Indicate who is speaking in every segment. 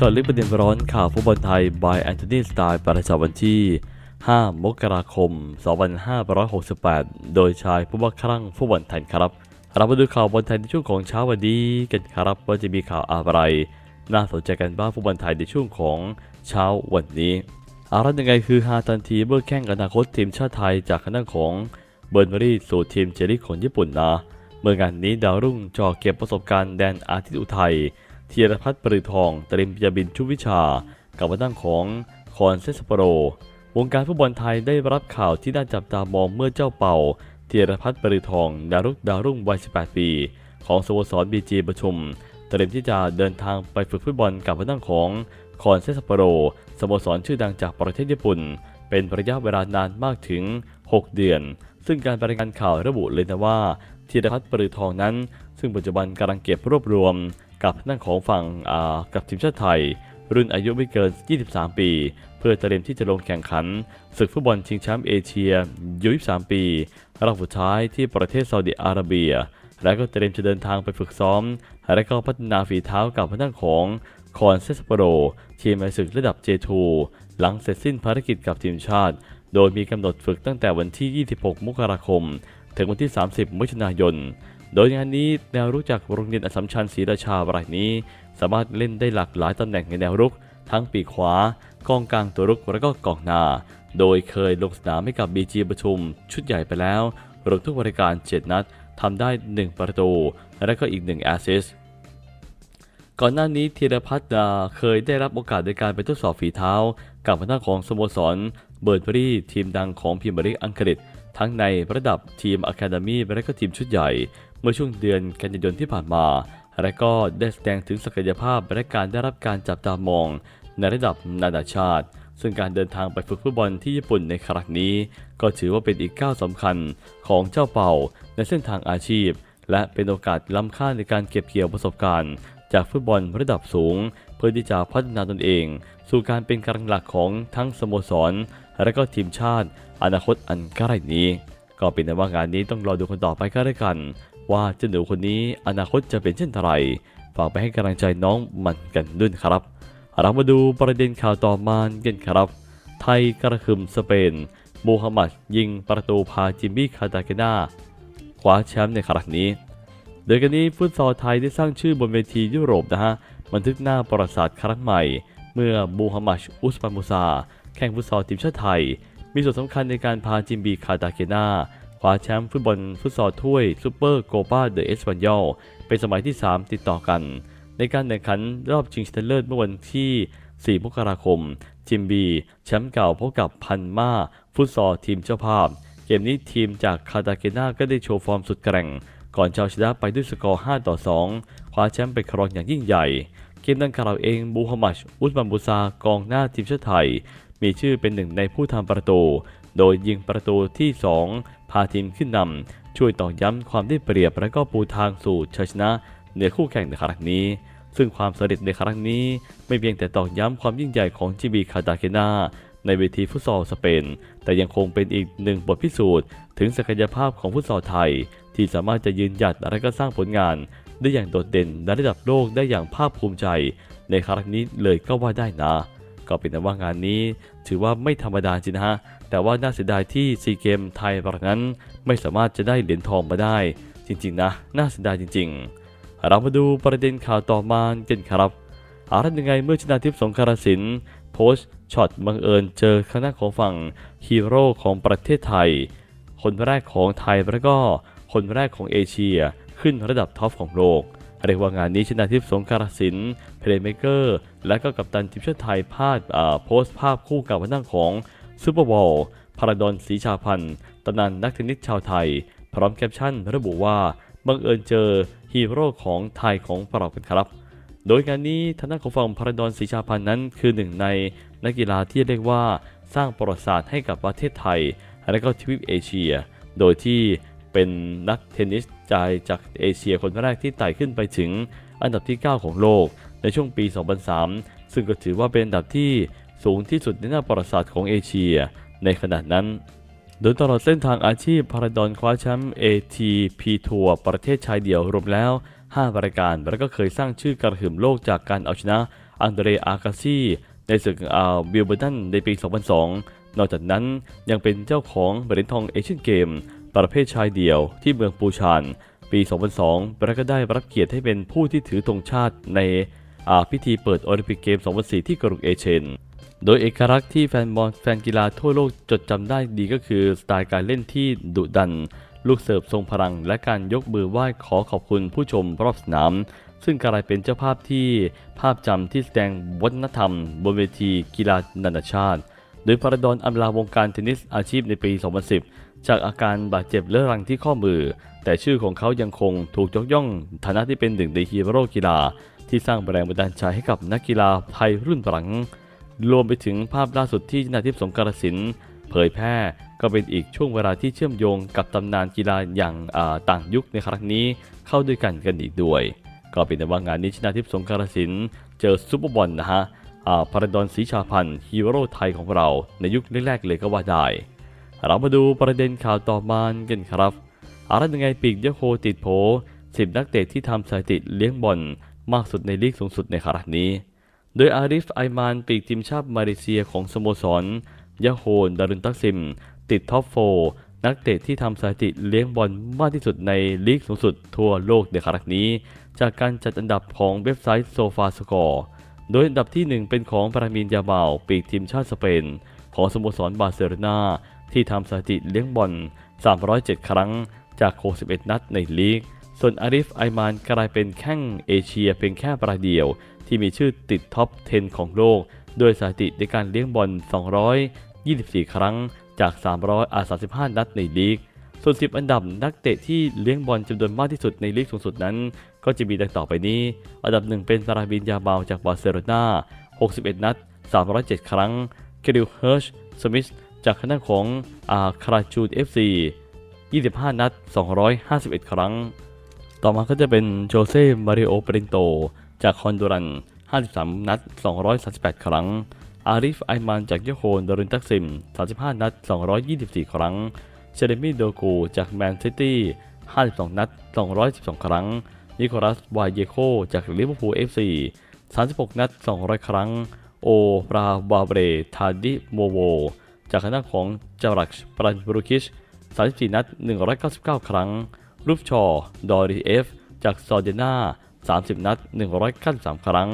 Speaker 1: จอดลึกประเด็นร้อนข่าวฟุตบอลไทย by แอนโทนีสไตล์ประจำวันที่ 5 มกราคม 2568 โดยชายผู้ว่าครั่งฟุตบอลไทยครับ เรามาดูข่าวบอลไทยในช่วงของเช้าวันนี้กันครับว่าจะมีข่าวอะไร น่าสนใจกันบ้างฟุตบอลไทยในช่วงของเช้าวันนี้อะไรยังไงคือฮาทันทีเมื่อแข่งอนาคตทีมชาติไทยจากคณะของเบิร์นเบอรี่สู่ทีมเจลิกของญี่ปุ่นนะ เมื่องานนี้ดาวรุ่งจอเก็บประสบการณ์แดนอาทิตย์อุทัย ธีรพัฒน์ปรือทองเตรียมจะบินชุดวิชา กับมาตั้งของคอนเซสโปโร วงการฟุตบอลไทยได้รับข่าวที่น่าจับตามองเมื่อเจ้าเป่าธีรพัฒน์ปรือทองดารุ่งดารุ่งวัย 18 ปี ของสโมสรบีจีประชุม เตรียมที่จะเดินทางไปฝึกฟุตบอลกับมาตั้งของคอนเซสโปโรสโมสรชื่อดังจากประเทศญี่ปุ่น เป็นระยะเวลานานมากถึง 6 เดือน ซึ่งการรายงานข่าวระบุเลยนะว่าธีรพัฒน์ปรือทองนั้น ซึ่งปัจจุบันกำลังเก็บรวบรวม กับนั่งของฝั่งกับทีมชาติไทย รุ่นอายุไม่เกิน 23 ปี เพื่อเตรียมที่จะลงแข่งขัน ศึกฟุตบอลชิงแชมป์เอเชียยู23 ปีรอบสุดท้ายที่ประเทศซาอุดิอาระเบีย และก็เตรียมจะเดินทางไปฝึกซ้อม และก็พัฒนาฝีเท้ากับพนักของคอนเซสโปโรทีมในศึกระดับ J2 หลังเสร็จสิ้นภารกิจกับทีมชาติ โดยมีกำหนดฝึกตั้งแต่วันที่ 26 มกราคม ถึงวันที่ 30 มิถุนายน โดยงานนี้แนวรุกจากโรงเรียนอัสมชัญศรีราชารายนี้ สามารถเล่นได้หลากหลายตำแหน่งในแนวรุก ทั้งปีขวากองกลางตัวรุกและก็กองหน้า โดยเคยลงสนามให้กับบีจีประชุม ชุดใหญ่ไปแล้วรวมทุกบริการ 7 นัดทำได้ 1 ประตู และก็อีก 1 แอสซิสก่อนหน้านี้ธีรพัฒน์เคยได้รับโอกาสในการไปทดสอบฝีเท้า กับพนักของสโมสรเบิร์นพรีทีมดังของพรีเมียร์ลีกอังกฤษ ทั้งในระดับทีมอะคาเดมี่และก็ทีมชุดใหญ่ มื่อช่วงเดือนกันยายนที่ผ่านมา และก็ได้แสดงถึงศักยภาพและการได้รับการจับตามอง ในระดับนานาชาติ ซึ่งการเดินทางไปฝึกฟุตบอลที่ญี่ปุ่นในครั้งนี้ ก็ถือว่าเป็นอีกก้าวสำคัญของเจ้าเป่าในเส้นทางอาชีพ และเป็นโอกาสล้ำค่าในการเก็บเกี่ยวประสบการณ์ จากฟุตบอลระดับสูง เพื่อที่จะพัฒนาตนเอง สู่การเป็นกำลังหลักของทั้งสโมสร และก็ทีมชาติ อนาคตอันใกล้นี้ ก็เป็นในว่างานนี้ต้องรอดูคนต่อไปก็แล้วกัน ว่าเจ้าหนูคนนี้อนาคตจะเป็นเช่นไรฝากไปให้กำลังใจน้องมันกันด้วยครับ เรามาดูประเด็นข่าวต่อมากันครับ ไทยกระหึ่มสเปนมูฮัมหมัดยิงประตูพาจิมมี่คาตาเกนาคว้าแชมป์ในครั้งนี้โดยกันนี้ฟุตซอลไทยได้สร้างชื่อบนเวทียุโรปนะฮะบันทึกหน้าประวัติศาสตร์ครั้งใหม่ เมื่อมูฮัมหมัดอุสมานมูซา แข่งฟุตซอลทีมชาติไทย มีส่วนสำคัญในการพาจิมบีคาตาเกนา ว้าแชมป์ฟุตบอลฟุตซอลถ้วยซูเปอร์โกปาเดอะเอสปันยอลเป็นสมัยที่ 3 ติดต่อกัน ในการแข่งขันรอบชิงชนะเลิศเมื่อวันที่ 4 มกราคมจิมบีแชมป์เก่าพบกับพันมาฟุตซอลทีมเจ้าภาพ เกมนี้ทีมจากคาตาเกนาก็ได้โชว์ฟอร์มสุดแกร่ง ก่อนชาวชนะไปด้วยสกอร์ 5 ต่อ 2 คว้าแชมป์ไปครองอย่างยิ่งใหญ่ เกมดังกล่าวเองบูฮัมมัดอุสมันบูซากองหน้าทีมชาติไทย มีชื่อเป็นหนึ่งในผู้ทำประตู โดยยิงประตูที่ 2 พาทีมขึ้นนำช่วยตอกย้ำความได้เปรียบและก็ปูทางสู่ชัยชนะเหนือคู่แข่งในครั้งนี้ ซึ่งความสำเร็จในครั้งนี้ ไม่เพียงแต่ตอกย้ำความยิ่งใหญ่ของจีบีคาตาเกนาในเวทีฟุตซอลสเปน แต่ยังคงเป็นอีกหนึ่งบทพิสูจน์ ถึงศักยภาพของฟุตซอลไทย ที่สามารถจะยืนหยัดและก็สร้างผลงาน ได้อย่างโดดเด่นในระดับโลกได้อย่างภาคภูมิใจ ในครั้งนี้เลยก็ว่าได้นะ ก็เป็นแต่ว่างานนี้ ถือว่าไม่ธรรมดาจริงนะฮะ แต่ว่าน่าเสียดายที่ซีเกมไทยบางนั้น ไม่สามารถจะได้เหรียญทองมาได้ จริงๆนะ น่าเสียดายจริง ๆ เรามาดูประเด็นข่าวต่อมากันครับอารันยังไงเมื่อชนะทิพย์สงกรสินโพสต์ช็อตบังเอิญเจอคณะของฝั่งฮีโร่ของประเทศไทย คนแรกของไทยแล้วก็คนแรกของเอเชียขึ้นระดับท็อปของโลกเรียกว่างานนี้ชนะทิพย์สงกรสินเพลย์เมเกอร์ และก็กัปตันทีมชาติไทยพาดโพสต์ภาพคู่กับพนักของ ซูเปอร์บอลพาราดอนศรีชาพันธ์ตำนานนักเทนนิสชาวไทย พร้อมแคปชั่นระบุว่า บังเอิญเจอฮีโร่ของไทยของเรากันครับ โดยงานนี้ทางด้านของฝั่งพาราดอนศรีชาพันธ์นั้น คือหนึ่งในนักกีฬาที่เรียกว่าสร้างประวัติศาสตร์ให้กับประเทศไทย และก็ทวีปเอเชีย โดยที่เป็นนักเทนนิสใจายจากเอเชียคนแรกที่ไต่ขึ้นไปถึงอันดับที่ 9 ของโลกในช่วงปี 2003 ซึ่งก็ถือว่าเป็นอันดับที่ สูงที่สุดในหน้าประวัติศาสตร์ของเอเชีย ในขณะนั้น โดยตลอดเส้นทางอาชีพพาราดอนคว้าแชมป์ ATP ทัวร์ประเทศชายเดี่ยวรวมแล้ว 5 รายการ แล้วก็เคยสร้างชื่อกระหึ่มโลกจากการเอาชนะอังเดรอากาซีในศึกอาวิลเบอร์ตันในปี 2002 นอกจากนั้นยังเป็นเจ้าของเหรียญทองเอเชียนเกม ประเภทชายเดี่ยวที่เมืองปูชาน ปี 2002 และก็ได้รับเกียรติให้เป็นผู้ที่ถือธงชาติในพิธีเปิดโอลิมปิกเกม 2004 ที่กรุงเอเธนส์ โดยเอกลักษณ์ที่แฟนบอลแฟนกีฬาทั่วโลกจดจำได้ดีก็คือ สไตล์การเล่นที่ดุดัน ลูกเสิร์ฟทรงพลัง และการยกมือไหว้ขอขอบคุณผู้ชมรอบสนาม ซึ่งกลายเป็นเจ้าภาพที่ภาพจำที่แสดงวัฒนธรรม บนเวทีกีฬานานาชาติ โดยพาราดอนอำลาวงการเทนนิสอาชีพในปี 2010 จากอาการบาดเจ็บเรื้อรังที่ข้อมือ แต่ชื่อของเขายังคงถูกยกย่องฐานะที่เป็นหนึ่งในฮีโร่กีฬา ที่สร้างแรงบันดาลใจให้กับนักกีฬาไทยรุ่นหลัง รวมไปถึงภาพล่าสุดที่ชนาทิพย์สงกรสินเผยแพร่ก็เป็นอีกช่วงเวลาที่เชื่อมโยงกับตำนานกีฬาอย่างาต่างยุคในครั้งนี้เข้าด้วยกันกันอีกด้วย ก็เป็นแต่ว่างานนี้ชนาทิพย์สงกรสินเจอซูเปอร์บอลนะฮะอ่าพาราดอนศรีชาพันธ์ฮีโร่ไทยของเราในยุคแรกๆเลยก็ว่าได้ เรามาดูประเด็นข่าวต่อมากันครับอะไรยังไงปีกยโคติดโผ10นักเตะที่ทำสถิติเลี้ยงบอลมากสุดในลีกสูงสุดในครั้งนี้ โดยอาริฟไอมานปีกทีมชาติมาเลเซียของสโมสรยาโฮนดารุนตักซิม ติดท็อปโฟนักเตะที่ทำสถิติเลี้ยงบอลมากที่สุดในลีกสูงสุดทั่วโลกในครั้งนี้ จากการจัดอันดับของเว็บไซต์โซฟาสกอร์โดยอันดับที่ 1 เป็นของปรามินยาเมาปีกทีมชาติสเปน ของสโมสรบาร์เซโลนาที่ทำสถิติเลี้ยงบอล 307 ครั้งจาก 61 นัดในลีก ส่วนอาริฟไอมานกลายเป็นแข้งเอเชียเพียงแค่รายเดียว ที่มีชื่อติดท็อป 10 ของโลก โดยสถิติในการเลี้ยงบอล 224 ครั้งจาก 335 นัดในลีก ส่วน 10 อันดับนักเตะที่เลี้ยงบอลจำนวนมากที่สุดในลีกสูงสุดนั้น ก็จะมีดังต่อไปนี้ อันดับหนึ่งเป็นซาราบินยาบาจากบาร์เซโลนา61 นัด 307 ครั้ง เคริลเฮิร์ช สมิธจากคณะของอาคาราจูด FC 25 นัด 251 ครั้ง ต่อมาก็จะเป็นโจเซ่มาริโอเปรินโต จากคอนโดรัน 53 นัด 238 ครั้ง อาริฟไอมานจากเยโฮนดารุนตักซิม 35 นัด 224 ครั้ง เชเรมิโดกูจากแมนซิตี้ 52 นัด 212 ครั้ง นิโคลัสวายเยโคจากลิเวอร์พูล FC 36 นัด 200 ครั้ง โอปราบาเบรทาดิโมโว จากคณะของจารักปรันบรูคิช 34 นัด 199 ครั้ง รูปชอ ดอรีเอฟ จากซอเดนา30 นัด 193 ครั้ง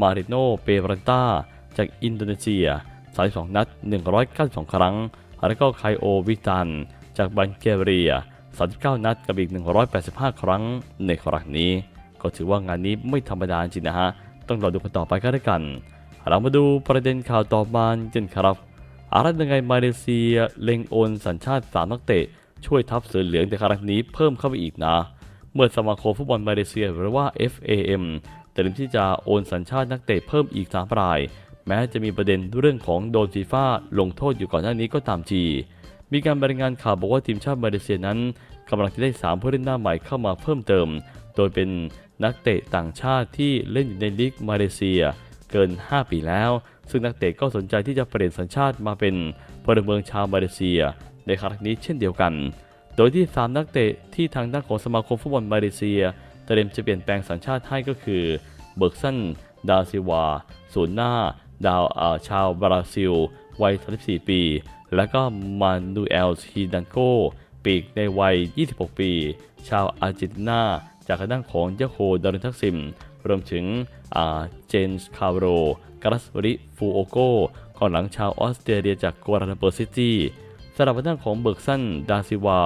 Speaker 1: มาริโน เปรันตาจากอินโดนีเซีย32นัด 192 ครั้ง แล้วก็ไคโอวิตัน จากบัลแกเรีย39 นัดกับอีก 185 ครั้งในครั้งนี้ ก็ถือว่างานนี้ไม่ธรรมดาจริงนะฮะ ต้องรอดูกันต่อไปก็แล้วกัน เรามาดูประเด็นข่าวต่อมากันครับอะไรยังไงมาเลเซียเล็งโอนสัญชาติ3นักเตะ ช่วยทัพเสือเหลืองในครั้งนี้เพิ่มเข้าไปอีกนะ เมื่อสมาคมฟุตบอลมาเลเซียหรือว่า FAM เตรียมที่จะโอนสัญชาตินักเตะเพิ่มอีก3ราย แม้จะมีประเด็นเรื่องของโดนฟีฟ่าลงโทษอยู่ก่อนหน้านี้ก็ตามทีมีการรายงานข่าวบอกว่าทีมชาติมาเลเซียนั้นกำลังจะได้ 3 ผู้เล่นหน้าใหม่เข้ามาเพิ่มเติม โดยเป็นนักเตะต่างชาติที่เล่นอยู่ในลีกมาเลเซีย เกิน 5 ปีแล้ว ซึ่งนักเตะก็สนใจที่จะเปลี่ยนสัญชาติมาเป็นพลเมืองชาวมาเลเซีย ในครั้งนี้เช่นเดียวกัน โดยที่ 3 นักเตะที่ทางด้านของสมาคมฟุตบอลมาเลเซียเตรียมจะเปลี่ยนแปลงสัญชาติให้ก็คือเบิร์กสัน ดาซิวา ศูนย์หน้า ดาวอาชาวบราซิล วัย 34 ปี และก็มานูเอลฮีดันโกปีกในวัย 26 ปี ชาวอาร์เจนตินา จากทางด้านของยาโคดารุนทักซิม รวมถึงเจนส์คาโรกาสริฟูโอโกกองหลังชาวออสเตรเลียจากกัวลาลัมเปอร์ซิตี้ สำหรับทางด้านของเบิร์กสันดาซิวา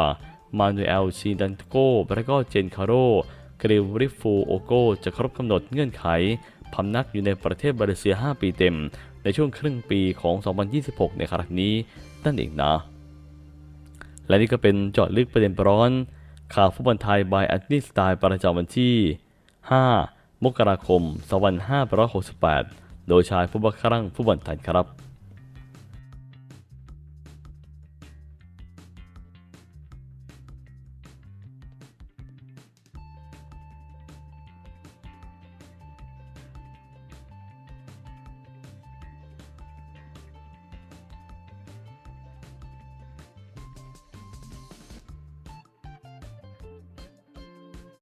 Speaker 1: มานูเอลชิดันโกและก็เจนคาโรกริวริฟูโอโกจะครบกำหนดเงื่อนไขพำนักอยู่ในประเทศมาเลเซีย 5 ปีเต็ม ในช่วงครึ่งปีของ 2026 ในครั้งนี้นั่นเองนะ และนี่ก็เป็นจอดลึกประเด็นร้อน ข่าวฟุตบอลไทยบายอันนีสไตล์ประจำวันที่ 5 มกราคม 2568 โดยชายฟุตบอลครั่งฟุตบอลไทยครับ